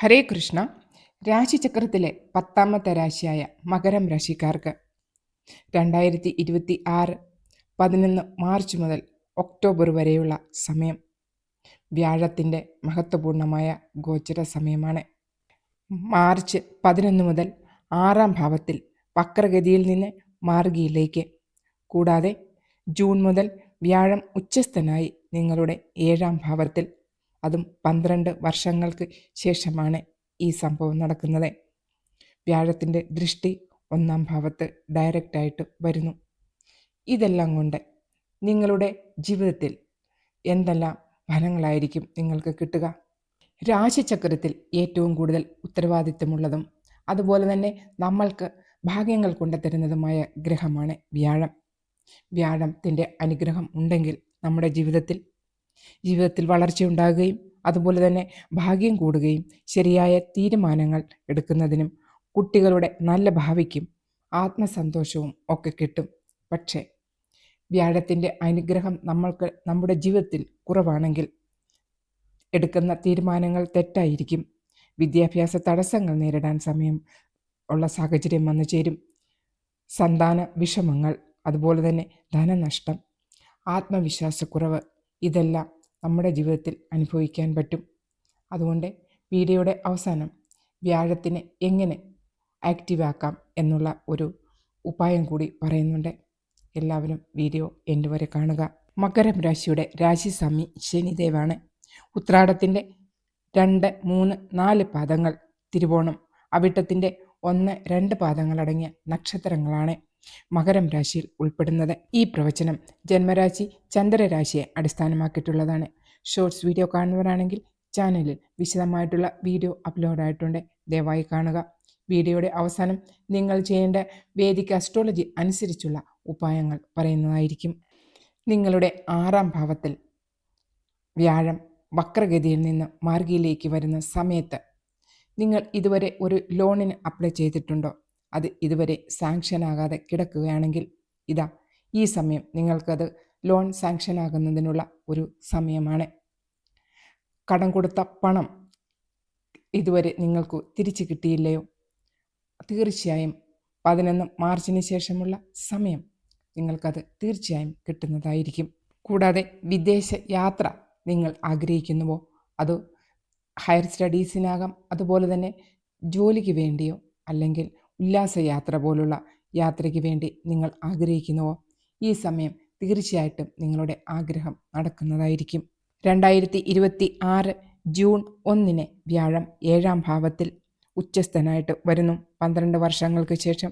ഹരേ കൃഷ്ണ. രാശിചക്രത്തിലെ പത്താമത്തെ രാശിയായ മകരം രാശിക്കാർക്ക് രണ്ടായിരത്തി ഇരുപത്തി ആറ് പതിനൊന്ന് മാർച്ച് മുതൽ ഒക്ടോബർ വരെയുള്ള സമയം. വ്യാഴത്തിന്റെ മഹത്വപൂർണമായ ഗോചര സമയമാണ്. മാർച്ച് പതിനൊന്ന് മുതൽ ആറാം ഭാവത്തിൽ വക്രഗതിയിൽ നിന്ന് മാർഗിയിലേക്ക്. കൂടാതെ ജൂൺ മുതൽ വ്യാഴം ഉച്ചസ്ഥനായി നിങ്ങളുടെ ഏഴാം ഭാവത്തിൽ അതും പന്ത്രണ്ട് വർഷങ്ങൾക്ക് ശേഷമാണ് ഈ സംഭവം നടക്കുന്നത്. വ്യാഴത്തിന്റെ ദൃഷ്ടി ഒന്നാം ഭാവത്ത് ഡയറക്റ്റായിട്ട് വരുന്നു. ഇതെല്ലാം കൊണ്ട് നിങ്ങളുടെ ജീവിതത്തിൽ എന്തെല്ലാം ഫലങ്ങളായിരിക്കും നിങ്ങൾക്ക് കിട്ടുക? രാശിചക്രത്തിൽ ഏറ്റവും കൂടുതൽ ഉത്തരവാദിത്വമുള്ളതും അതുപോലെ തന്നെ നമ്മൾക്ക് ഭാഗ്യങ്ങൾ കൊണ്ടുതരുന്നതുമായ ഗ്രഹമാണ് വ്യാഴം. വ്യാഴത്തിന്റെ അനുഗ്രഹം ഉണ്ടെങ്കിൽ നമ്മുടെ ജീവിതത്തിൽ ജീവിതത്തിൽ വളർച്ചയുണ്ടാകുകയും അതുപോലെ തന്നെ ഭാഗ്യം കൂടുകയും ശരിയായ തീരുമാനങ്ങൾ എടുക്കുന്നതിനും കുട്ടികളുടെ നല്ല ഭാവിക്കും ആത്മസന്തോഷവും ഒക്കെ കിട്ടും. പക്ഷേ വ്യാഴത്തിന്റെ അനുഗ്രഹം നമ്മൾക്ക് നമ്മുടെ ജീവിതത്തിൽ കുറവാണെങ്കിൽ എടുക്കുന്ന തീരുമാനങ്ങൾ തെറ്റായിരിക്കും. വിദ്യാഭ്യാസ തടസ്സങ്ങൾ നേരിടാൻ സമയം ഉള്ള സാഹചര്യം വന്നു ചേരും. സന്താന വിഷമങ്ങൾ അതുപോലെ തന്നെ ധനനഷ്ടം ആത്മവിശ്വാസക്കുറവ് ഇതെല്ലാം നമ്മുടെ ജീവിതത്തിൽ അനുഭവിക്കാൻ പറ്റും. അതുകൊണ്ട് വീഡിയോയുടെ അവസാനം വ്യാഴത്തിനെ എങ്ങനെ ആക്റ്റീവ് ആക്കാം എന്നുള്ള ഒരു ഉപായം കൂടി പറയുന്നുണ്ട്. എല്ലാവരും വീഡിയോ എന്റെ വരെ കാണുക. മകരം രാശിയുടെ രാശിസ്വാമി ശനിദേവാണ്. ഉത്രാടത്തിന്റെ രണ്ട് മൂന്ന് നാല് പാദങ്ങൾ തിരുവോണം. അവിട്ടത്തിന്റെ ഒന്ന് രണ്ട് പാദങ്ങളടങ്ങിയ നക്ഷത്രങ്ങളാണ്. മകരം രാശിയിൽ ഉൾപ്പെടുന്നത് ഈ പ്രവചനം ജന്മരാശി ചന്ദ്രരാശിയെ അടിസ്ഥാനമാക്കിയിട്ടുള്ളതാണ്. ഷോർട്സ് വീഡിയോ കാണുന്നവരാണെങ്കിൽ ചാനലിൽ വിശദമായിട്ടുള്ള വീഡിയോ അപ്ലോഡ് ആയിട്ടുണ്ട്. ദയവായി കാണുക. വീഡിയോയുടെ അവസാനം നിങ്ങൾ ചെയ്യേണ്ട വേദിക അസ്ട്രോളജി അനുസരിച്ചുള്ള ഉപായങ്ങൾ പറയുന്നതായിരിക്കും. നിങ്ങളുടെ ആറാം ഭാവത്തിൽ വ്യാഴം വക്രഗതിയിൽ നിന്ന് മാർഗിയിലേക്ക് വരുന്ന സമയത്ത് നിങ്ങൾ ഇതുവരെ ഒരു ലോണിന് അപ്ലൈ ചെയ്തിട്ടുണ്ടോ? അത് ഇതുവരെ സാങ്ഷൻ ആകാതെ കിടക്കുകയാണെങ്കിൽ ഇതാ ഈ സമയം നിങ്ങൾക്കത് ലോൺ സാങ്ഷൻ ആകുന്നതിനുള്ള ഒരു സമയമാണ്. കടം കൊടുത്ത പണം ഇതുവരെ നിങ്ങൾക്ക് തിരിച്ചു കിട്ടിയില്ലയോ? തീർച്ചയായും പതിനൊന്ന് മാർച്ചിന് ശേഷമുള്ള സമയം നിങ്ങൾക്കത് തീർച്ചയായും കിട്ടുന്നതായിരിക്കും. കൂടാതെ വിദേശ യാത്ര നിങ്ങൾ ആഗ്രഹിക്കുന്നുവോ? അത് ഹയർ സ്റ്റഡീസിനാകാം അതുപോലെ തന്നെ ജോലിക്ക് വേണ്ടിയോ? അല്ലെങ്കിൽ ഉല്ലാസയാത്ര പോലുള്ള യാത്രയ്ക്ക് വേണ്ടി നിങ്ങൾ ആഗ്രഹിക്കുന്നുവോ? ഈ സമയം തീർച്ചയായിട്ടും നിങ്ങളുടെ ആഗ്രഹം നടക്കുന്നതായിരിക്കും. രണ്ടായിരത്തി ഇരുപത്തി ആറ് ജൂൺ ഒന്നിന് വ്യാഴം ഏഴാം ഭാവത്തിൽ ഉച്ചസ്ഥനായിട്ട് വരുന്നു. പന്ത്രണ്ട് വർഷങ്ങൾക്ക് ശേഷം.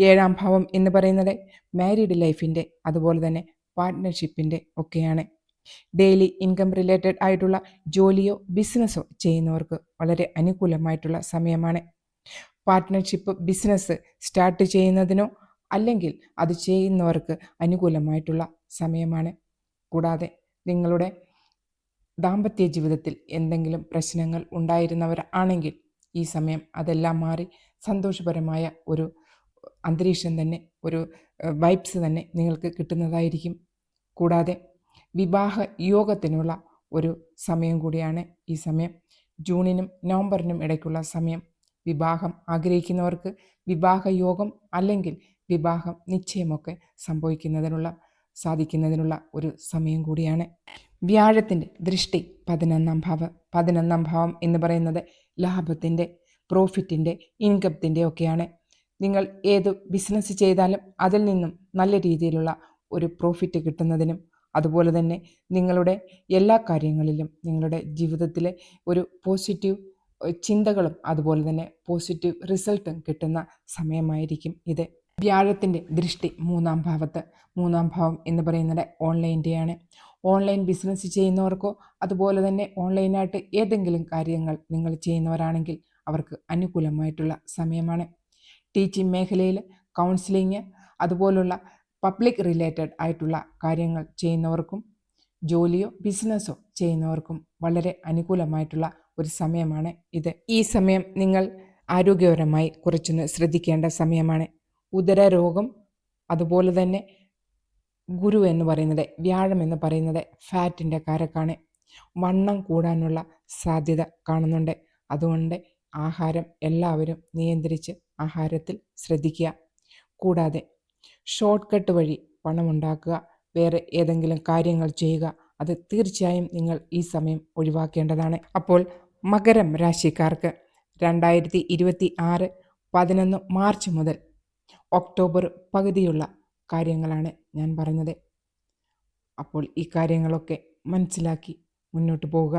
ഏഴാം ഭാവം എന്ന് പറയുന്നത് മാരീഡ് ലൈഫിന്റെ അതുപോലെ തന്നെ പാർട്ട്ണർഷിപ്പിന്റെ ഒക്കെയാണ്. ഡെയിലി ഇൻകം റിലേറ്റഡ് ആയിട്ടുള്ള ജോലിയോ ബിസിനസ്സോ ചെയ്യുന്നവർക്ക് വളരെ അനുകൂലമായിട്ടുള്ള സമയമാണ്. പാർട്ട്ണർഷിപ്പ് ബിസിനസ് സ്റ്റാർട്ട് ചെയ്യുന്നതിനോ അല്ലെങ്കിൽ അത് ചെയ്യുന്നവർക്ക് അനുകൂലമായിട്ടുള്ള സമയമാണ്. കൂടാതെ നിങ്ങളുടെ ദാമ്പത്യ ജീവിതത്തിൽ എന്തെങ്കിലും പ്രശ്നങ്ങൾ ഉണ്ടായിരുന്നവരാണെങ്കിൽ ഈ സമയം അതെല്ലാം മാറി സന്തോഷപരമായ ഒരു അന്തരീക്ഷം തന്നെ ഒരു വൈബ്സ് തന്നെ നിങ്ങൾക്ക് കിട്ടുന്നതായിരിക്കും. കൂടാതെ വിവാഹ യോഗത്തിനുള്ള ഒരു സമയം കൂടിയാണ് ഈ സമയം. ജൂണിനും നവംബറിനും ഇടയ്ക്കുള്ള സമയം വിവാഹം ആഗ്രഹിക്കുന്നവർക്ക് വിവാഹയോഗം അല്ലെങ്കിൽ വിവാഹം നിശ്ചയമൊക്കെ സംഭവിക്കുന്നതിനുള്ള സാധിക്കുന്നതിനുള്ള ഒരു സമയം കൂടിയാണ്. വ്യാഴത്തിന്റെ ദൃഷ്ടി പതിനൊന്നാം ഭാവം. പതിനൊന്നാം ഭാവം എന്ന് പറയുന്നത് ലാഭത്തിന്റെ പ്രോഫിറ്റിന്റെ ഇൻകത്തിന്റെ ഒക്കെയാണ്. നിങ്ങൾ ഏത് ബിസിനസ് ചെയ്താലും അതിൽ നിന്നും നല്ല രീതിയിലുള്ള ഒരു പ്രോഫിറ്റ് കിട്ടുന്നതിനും അതുപോലെ തന്നെ നിങ്ങളുടെ എല്ലാ കാര്യങ്ങളിലും നിങ്ങളുടെ ജീവിതത്തിലെ ഒരു പോസിറ്റീവ് ചിന്തകളും അതുപോലെ തന്നെ പോസിറ്റീവ് റിസൾട്ടും കിട്ടുന്ന സമയമായിരിക്കും ഇത്. വ്യാഴത്തിന്റെ ദൃഷ്ടി മൂന്നാം ഭാവത്ത്. മൂന്നാം ഭാവം എന്ന് പറയുന്നത് ഓൺലൈന്റെയാണ് ഓൺലൈൻ ബിസിനസ് ചെയ്യുന്നവർക്കോ അതുപോലെ തന്നെ ഓൺലൈനായിട്ട് ഏതെങ്കിലും കാര്യങ്ങൾ നിങ്ങൾ ചെയ്യുന്നവരാണെങ്കിൽ അവർക്ക് അനുകൂലമായിട്ടുള്ള സമയമാണ്. ടീച്ചിങ് മേഖലയിൽ കൗൺസിലിങ് അതുപോലുള്ള പബ്ലിക് റിലേറ്റഡ് ആയിട്ടുള്ള കാര്യങ്ങൾ ചെയ്യുന്നവർക്കും ജോലിയോ ബിസിനസ്സോ ചെയ്യുന്നവർക്കും വളരെ അനുകൂലമായിട്ടുള്ള ഒരു സമയമാണ് ഇത്. ഈ സമയം നിങ്ങൾ ആരോഗ്യപരമായി കുറച്ചൊന്ന് ശ്രദ്ധിക്കേണ്ട സമയമാണ്. ഉദരരോഗം അതുപോലെ തന്നെ ഗുരു എന്ന് പറയുന്നത് വ്യാഴം എന്ന് പറയുന്നത് ഫാറ്റിന്റെ കാരക്കാണ്. വണ്ണം കൂടാനുള്ള സാധ്യത കാണുന്നുണ്ട്. അതുകൊണ്ട് ആഹാരം എല്ലാവരും നിയന്ത്രിച്ച് ആഹാരത്തിൽ ശ്രദ്ധിക്കുക. കൂടാതെ ഷോർട്ട് കട്ട് വഴി പണമുണ്ടാക്കുക വേറെ ഏതെങ്കിലും കാര്യങ്ങൾ ചെയ്യുക അത് തീർച്ചയായും നിങ്ങൾ ഈ സമയം ഒഴിവാക്കേണ്ടതാണ്. അപ്പോൾ മകരം രാശിക്കാർക്ക് രണ്ടായിരത്തി ഇരുപത്തി ആറ് പതിനൊന്ന് മാർച്ച് മുതൽ ഒക്ടോബർ പകുതിയുള്ള കാര്യങ്ങളാണ് ഞാൻ പറഞ്ഞത് അപ്പോൾ ഈ കാര്യങ്ങളൊക്കെ മനസ്സിലാക്കി മുന്നോട്ട് പോവുക.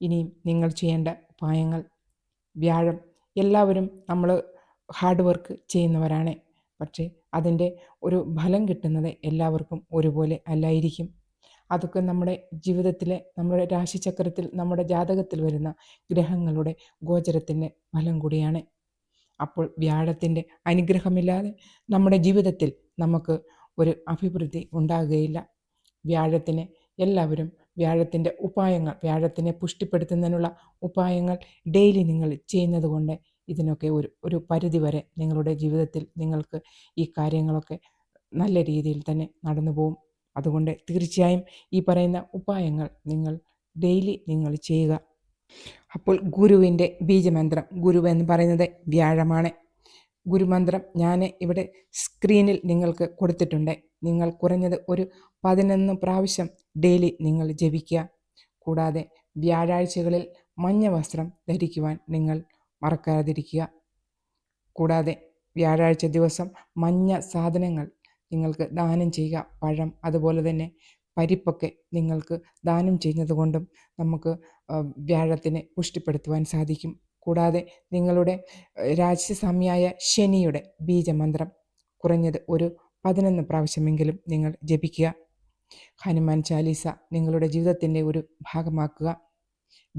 ഇനിയും നിങ്ങൾ ചെയ്യേണ്ട ഉപായങ്ങൾ. വ്യാഴം എല്ലാവരും നമ്മൾ ഹാർഡ് വർക്ക് ചെയ്യുന്നവരാണ്. പക്ഷേ അതിന്റെ ഒരു ഫലം കിട്ടുന്നത് എല്ലാവർക്കും ഒരുപോലെ അല്ലായിരിക്കും. അതൊക്കെ നമ്മുടെ ജീവിതത്തിലെ നമ്മുടെ രാശിചക്രത്തിൽ നമ്മുടെ ജാതകത്തിൽ വരുന്ന ഗ്രഹങ്ങളുടെ ഗോചരത്തിന്റെ ഫലം കൂടിയാണ്. അപ്പോൾ വ്യാഴത്തിന്റെ അനുഗ്രഹമില്ലാതെ നമ്മുടെ ജീവിതത്തിൽ നമുക്ക് ഒരു അഭിവൃദ്ധി ഉണ്ടാകുകയില്ല. വ്യാഴത്തിന് എല്ലാവരും വ്യാഴത്തിന്റെ ഉപായങ്ങൾ വ്യാഴത്തിനെ പുഷ്ടിപ്പെടുത്തുന്നതിനുള്ള ഉപായങ്ങൾ ഡെയിലി നിങ്ങൾ ചെയ്യുന്നത് കൊണ്ട് ഇതിനൊക്കെ ഒരു ഒരു പരിധി വരെ നിങ്ങളുടെ ജീവിതത്തിൽ നിങ്ങൾക്ക് ഈ കാര്യങ്ങളൊക്കെ നല്ല രീതിയിൽ തന്നെ നടന്നു പോകും അതുകൊണ്ട് തീർച്ചയായും ഈ പറയുന്ന ഉപായങ്ങൾ നിങ്ങൾ ഡെയിലി നിങ്ങൾ ചെയ്യുക. അപ്പോൾ ഗുരുവിന്റെ ബീജമന്ത്രം ഗുരു എന്ന് പറയുന്നത് വ്യാഴമാണ്. ഗുരുമന്ത്രം ഞാൻ ഇവിടെ സ്ക്രീനിൽ നിങ്ങൾക്ക് കൊടുത്തിട്ടുണ്ട്. നിങ്ങൾ കുറഞ്ഞത് ഒരു പതിനൊന്ന് പ്രാവശ്യം ഡെയിലി നിങ്ങൾ ജപിക്കുക. കൂടാതെ വ്യാഴാഴ്ചകളിൽ മഞ്ഞ വസ്ത്രം ധരിക്കുവാൻ നിങ്ങൾ മറക്കാതിരിക്കുക. കൂടാതെ വ്യാഴാഴ്ച ദിവസം മഞ്ഞ സാധനങ്ങൾ നിങ്ങൾക്ക് ദാനം ചെയ്യുക. പഴം അതുപോലെ തന്നെ പരിപ്പൊക്കെ നിങ്ങൾക്ക് ദാനം ചെയ്യുന്നത് കൊണ്ടും നമുക്ക് വ്യാഴത്തിനെ പുഷ്ടിപ്പെടുത്തുവാൻ സാധിക്കും. കൂടാതെ നിങ്ങളുടെ രാജ്യസ്വാമിയായ ശനിയുടെ ബീജമന്ത്രം കുറഞ്ഞത് ഒരു പതിനൊന്ന് പ്രാവശ്യമെങ്കിലും നിങ്ങൾ ജപിക്കുക. ഹനുമാൻ ചാലീസ നിങ്ങളുടെ ജീവിതത്തിന്റെ ഒരു ഭാഗമാക്കുക.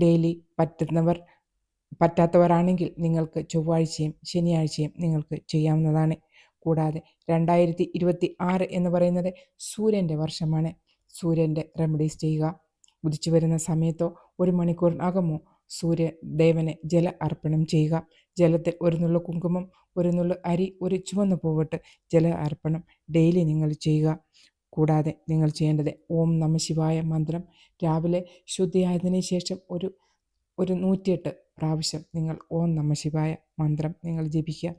ഡെയിലി പറ്റുന്നവർ പറ്റാത്തവരാണെങ്കിൽ നിങ്ങൾക്ക് ചൊവ്വാഴ്ചയും ശനിയാഴ്ചയും നിങ്ങൾക്ക് ചെയ്യാവുന്നതാണ്. കൂടാതെ രണ്ടായിരത്തി ഇരുപത്തി ആറ് എന്ന് പറയുന്നത് സൂര്യന്റെ വർഷമാണ്. സൂര്യന്റെ റെമഡീസ് ചെയ്യുക. ഉദിച്ചു വരുന്ന സമയത്തോ ഒരു മണിക്കൂറിനകമോ സൂര്യദേവനെ ജല അർപ്പണം ചെയ്യുക. ജലത്തിൽ ഒരു നുള്ള കുങ്കുമം ഒരു നുള്ള അരി ഒരു ചുവന്ന പൂവിട്ട് ജല അർപ്പണം ഡെയിലി നിങ്ങൾ ചെയ്യുക. കൂടാതെ നിങ്ങൾ ചെയ്യേണ്ടത് ഓം നമ ശിവായ മന്ത്രം. രാവിലെ ശുദ്ധിയായതിനു ശേഷം ഒരു ഒരു നൂറ്റിയെട്ട് പ്രാവശ്യം നിങ്ങൾ ഓം നമ ശിവായ മന്ത്രം നിങ്ങൾ ജപിക്കുക.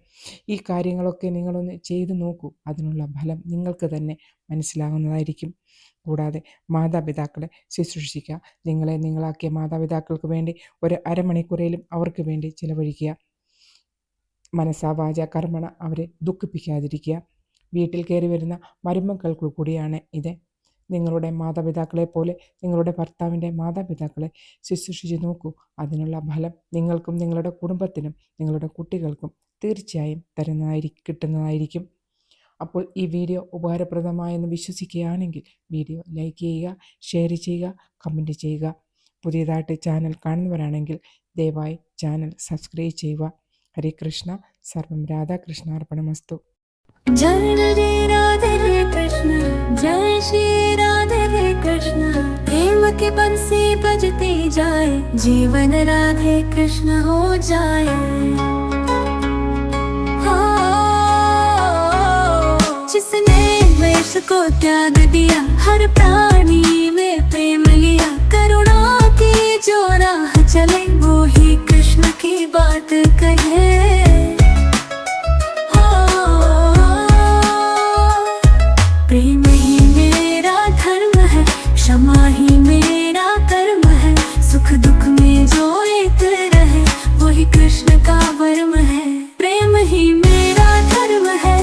ഈ കാര്യങ്ങളൊക്കെ നിങ്ങളൊന്ന് ചെയ്തു നോക്കൂ. അതിനുള്ള ഫലം നിങ്ങൾക്ക് തന്നെ മനസ്സിലാകുന്നതായിരിക്കും. കൂടാതെ മാതാപിതാക്കളെ ശുശ്രൂഷിക്കുക. നിങ്ങളെ നിങ്ങളാക്കിയ മാതാപിതാക്കൾക്ക് വേണ്ടി ഒരു അരമണിക്കൂറേലും അവർക്ക് വേണ്ടി ചിലവഴിക്കുക. മനസ്സാ വാച കർമ്മണ അവരെ ദുഃഖിപ്പിക്കാതിരിക്കുക. വീട്ടിൽ കയറി വരുന്ന മരുമക്കൾക്ക് കൂടിയാണ് ഇത് നിങ്ങളുടെ മാതാപിതാക്കളെ പോലെ നിങ്ങളുടെ ഭർത്താവിന്റെ മാതാപിതാക്കളെ ശുശ്രൂഷിച്ച് നോക്കൂ. അതിനുള്ള ഫലം നിങ്ങൾക്കും നിങ്ങളുടെ കുടുംബത്തിനും നിങ്ങളുടെ കുട്ടികൾക്കും തീർച്ചയായും തരുന്നതായിരിക്കും കിട്ടുന്നതായിരിക്കും. അപ്പോൾ ഈ വീഡിയോ ഉപകാരപ്രദമായെന്ന് വിശ്വസിക്കുകയാണെങ്കിൽ വീഡിയോ ലൈക്ക് ചെയ്യുക ഷെയർ ചെയ്യുക കമന്റ് ചെയ്യുക. പുതിയതായിട്ട് ചാനൽ കാണുന്നവരാണെങ്കിൽ ദയവായി ചാനൽ സബ്സ്ക്രൈബ് ചെയ്യുക. ഹരേ കൃഷ്ണ. സർവം രാധാകൃഷ്ണാർപ്പണമസ്തു. जय राधे कृष्ण, जय श्री राधे कृष्ण। के बंसी बजते जाए, जीवन राधे कृष्ण हो जाए। जिसने वेश को त्याग दिया, हर प्राणी में प्रेम लिया, करुणा की जो राह चले, वो ही कृष्ण की बात कहे।